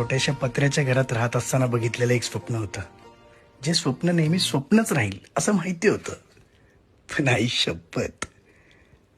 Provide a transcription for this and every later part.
छोट्याशा पत्र्याच्या घरात राहत असताना बघितलेलं एक स्वप्न होतं. जे स्वप्न नेहमी स्वप्नच राहील असं माहिती होतं. पण आई शपथ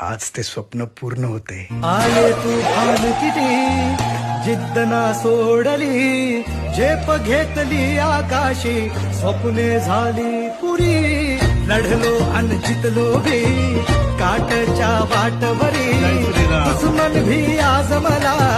आज ते स्वप्न पूर्ण होते. आले तुफान किती जिद्द ना सोडली झेप घेतली आकाशी स्वप्ने झाली पुरी लढलो अन जितलो भी काटच्या वाटवरी दुश्मन भी आज मला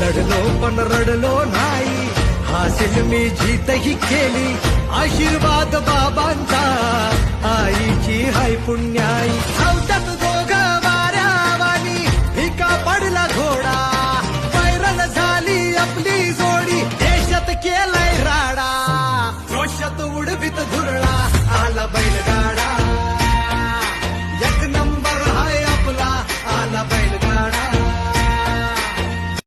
लढलो पण रडलो नाही. हासिल मी जीतही केली. आशीर्वाद बाबांचा. आईची हाय पुण्याई.